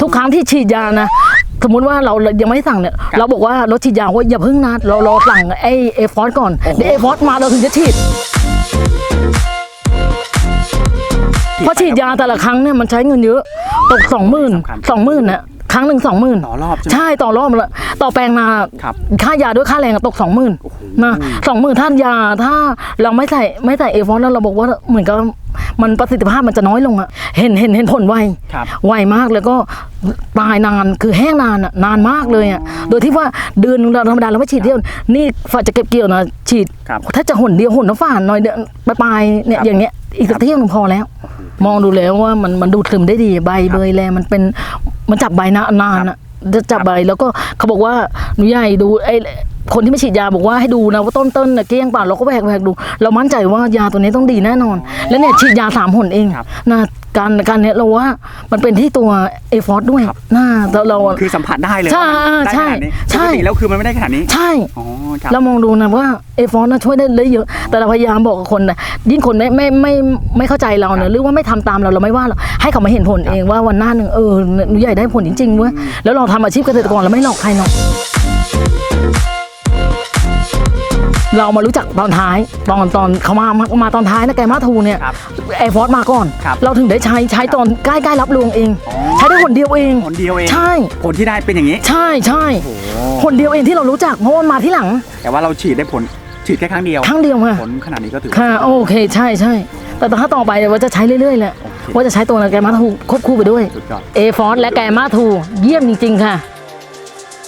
ทุกครั้งที่ฉีดยานะ สมมติว่าเรายังไม่ได้สั่งเนี่ย เราบอกว่ารถฉีดยาว่าอย่าเพิ่งนะเรารอสั่งไอ้เอฟอสก่อนโอ้โหเดี๋ยวเอฟอสมาเราถึงจะฉีดเพราะฉีดยาแต่ละครั้งเนี่ยมันใช้เงินเยอะตกสองหมื่นสำคัญสองหมื่นน่ะครั้งหนึ่งสองหมื่นต่อรอบใช่ไหมใช่ต่อรอบละต่อแปลงนาครับค่ายาด้วยค่าแรงอะตกสองหมื่นโอ้โห นะสองหมื่นท่านยาถ้าเราไม่ใส่ไม่ใส่เอฟอสแล้วเราบอกว่าเหมือนกับมันประสิทธิภาพมันจะน้อยลงอะเห็นเห็นเห็นผลไวครับไวมากแล้วก็ตายนานคือแห้งนานอะนานมากเลยอะโดยที่ว่าเดือนหนึงเราธรรมดาเราไม่ฉีดเดียวนี่ฝ่าจะเก็บเกี่ยวนะฉีดครับถ้าจะหนเดียวหนน้ำฝานหน่อยเดียวปลายๆเนี่ยครับอย่างเงี้ยอีกสักเที่ยวหนึงพอแล้ว มองดูแล้วว่ามันมันดูดซึมได้ดีใบเบยแลมันเป็นมันจับใบนานานๆอะจะจับใบแล้วก็เขาบอกว่าหนูใหญ่ดูไอ้ คนที่ไม่ฉีดยาบอกว่าให้ดูนะว่าต้นต้นน่ะเกลี้ยงเปล่าเราก็แหวกแหวกดู เรามั่นใจว่ายาตัวนี้ต้องดีแน่นอน แล้วเนี่ยฉีดยาสามหนเองครับนะการการเนี่ยเราว่ามันเป็นที่ตัวเอฟอสด้วยน่าเราเราคือสัมผัสได้เลยใช่ว่ามันได้ใช่ขนาดนี้ใช่ปกติแล้วคือมันไม่ได้ขนาดนี้ ใช่อ๋อครับเรามองดูนะว่าเอฟอนนะช่วยได้เลยเยอะ แต่เราพยายามบอกกับคนนะยิ่งคนไม่ไม่ไม่ไม่เข้าใจเราครัเนะบหรือว่าไม่ทำตามเราเราไม่ว่าหรอกให้เขามาเห็นผลเองว่าวันหน้าหนึ่งเออหนูใหญ่ได้ผลจริงๆเว้ยแล้วเราทำอาชีพเกษตรกรเราไม่หลอกใครหรอก เรามารู้จักตอนท้าย ตอนตอนเขามามามาตอนท้ายนะแกมาทูเนี่ยครับแอร์ฟอร์มาก่อน ครับเราถึงได้ใช้ใช้ตอนใกล้ใกล้รับรวงเอง อ๋อ ใช้ได้ผลเดียวเอง ผลเดียวเองใช่ ผลที่ได้เป็นอย่างนี้ ใช่ใช่โอ้โหผลเดียวเองที่เรารู้จักเพราะว่ามันมาที่หลังแต่ว่าเราฉีดได้ผลฉีดแค่ครั้งเดียวครั้งเดียวค่ะผลขนาดนี้ก็ถือว่า ค่ะโอเคใช่ใช่แต่ถ้าต่อไปว่าจะใช้เรื่อยๆแหละโอเค ว่าจะใช้ตัวแกมาทูควบคู่ไปด้วยสุดยอด เอฟอสและแกมาทูเยี่ยมจริงๆค่ะ